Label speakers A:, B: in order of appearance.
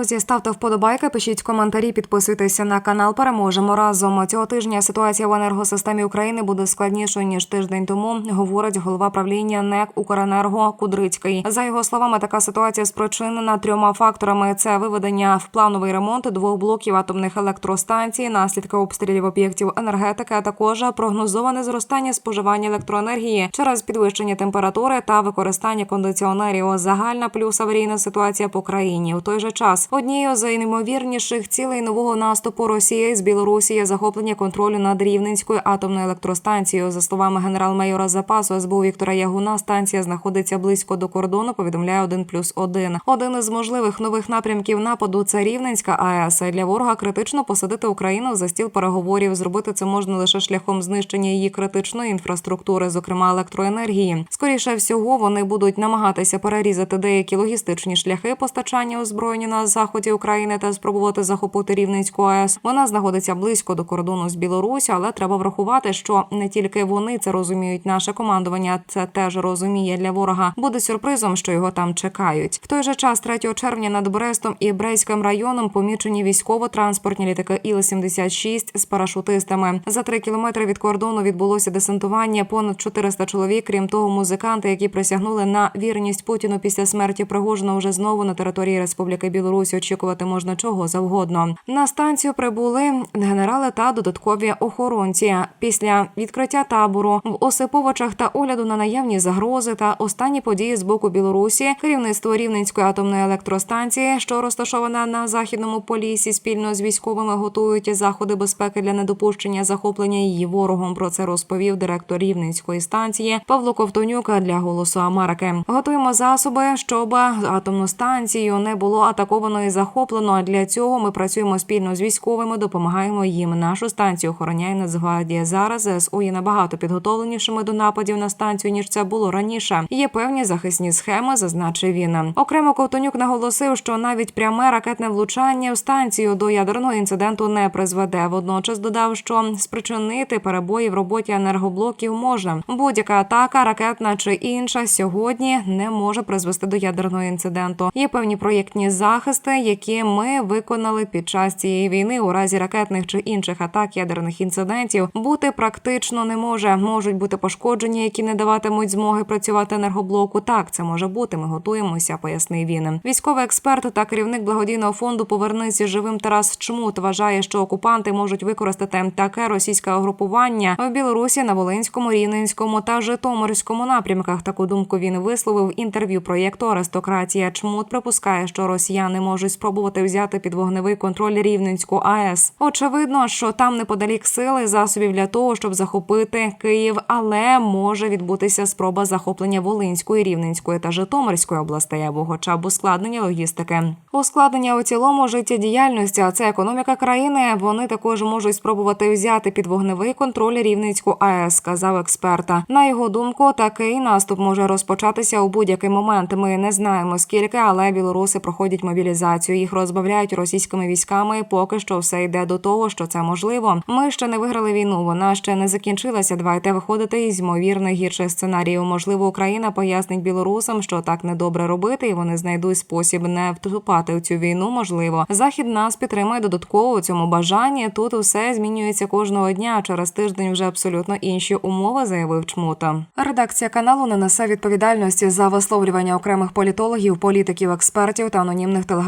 A: Друзі, ставте вподобайки, пишіть коментарі, підписуйтеся на канал. Переможемо разом. Цього тижня ситуація в енергосистемі України буде складнішою ніж тиждень тому. Говорить голова правління НЕК Укренерго Кудрицький. За його словами, така ситуація спричинена трьома факторами: це виведення в плановий ремонт двох блоків атомних електростанцій, наслідки обстрілів об'єктів енергетики, а також прогнозоване зростання споживання електроенергії через підвищення температури та використання кондиціонерів. Загальна плюс аварійна ситуація по країні. У той же час однією з найнеймовірніших цілей нового наступу Росії з Білорусі є захоплення контролю над Рівненською атомною електростанцією. За словами генерал-майора запасу СБУ Віктора Ягуна, станція знаходиться близько до кордону. Повідомляє 1 плюс 1. Один із можливих нових напрямків нападу це Рівненська АЕС. Для ворога критично посадити Україну за стіл переговорів. Зробити це можна лише шляхом знищення її критичної інфраструктури, зокрема електроенергії. Скоріше всього, вони будуть намагатися перерізати деякі логістичні шляхи постачання озброєння на заході України та спробувати захопити Рівненську АЕС. Вона знаходиться близько до кордону з Білорусі, але треба врахувати, що не тільки вони це розуміють. Наше командування це теж розуміє для ворога. Буде сюрпризом, що його там чекають. В той же час, 3 червня, над Брестом і Брейським районом помічені військово-транспортні літаки Іл-76 з парашутистами. За три кілометри від кордону відбулося десантування понад 400 чоловік. Крім того, музиканти, які присягнули на вірність Путіну після смерті Пригожина, вже знову на території Республіки Білорусь очікувати можна чого завгодно. На станцію прибули генерали та додаткові охоронці. Після відкриття табору в Осиповичах та огляду на наявні загрози та останні події з боку Білорусі, керівництво Рівненської атомної електростанції, що розташована на західному полісі, спільно з військовими готують заходи безпеки для недопущення захоплення її ворогом. Про це розповів директор Рівненської станції Павло Ковтонюк для голосу Америки. Готуємо засоби, щоб атомну станцію не було атаковано і захоплено. Для цього ми працюємо спільно з військовими, допомагаємо їм. Нашу станцію охороняє Нацгвардія. Зараз ЗСУ є набагато підготовленішими до нападів на станцію ніж це було раніше. Є певні захисні схеми, зазначив він. Окремо Ковтонюк наголосив, що навіть пряме ракетне влучання в станцію до ядерного інциденту не призведе. Водночас додав, що спричинити перебої в роботі енергоблоків може. Будь-яка атака, ракетна чи інша сьогодні не може призвести до ядерного інциденту. Є певні проєктні захисти, які ми виконали під час цієї війни. У разі ракетних чи інших атак ядерних інцидентів бути практично не може. Можуть бути пошкодження, які не даватимуть змоги працювати енергоблоку. Так, це може бути. Ми готуємося, пояснив він. Військовий експерт та керівник благодійного фонду Повернися живим Тарас Чмут вважає, що окупанти можуть використати таке російське угрупування в Білорусі на Волинському, Рівненському та Житомирському напрямках. Таку думку він висловив в інтерв'ю проєкту Аристократія. Чмут припускає, що росіяни можуть спробувати взяти під вогневий контроль Рівненську АЕС. Очевидно, що там неподалік сили засобів для того, щоб захопити Київ, але може відбутися спроба захоплення Волинської, Рівненської та Житомирської областей або хоча б ускладнення логістики. Ускладнення у цілому життєдіяльності, а це економіка країни. Вони також можуть спробувати взяти під вогневий контроль Рівненську АЕС, сказав експерта. На його думку, такий наступ може розпочатися у будь-який момент. Ми не знаємо скільки, але білоруси проходять мобілізацію. Їх розбавляють російськими військами. Поки що все йде до того, що це можливо. Ми ще не виграли війну. Вона ще не закінчилася. Давайте виходити із ймовірних гірших сценаріїв. Можливо, Україна пояснить білорусам, що так недобре робити, і вони знайдуть спосіб не вступати у цю війну. Можливо, захід нас підтримує додатково у цьому бажанні. Тут усе змінюється кожного дня. Через тиждень вже абсолютно інші умови, заявив Чмута. Редакція каналу не несе відповідальності за висловлювання окремих політологів, політиків, експертів та анонімних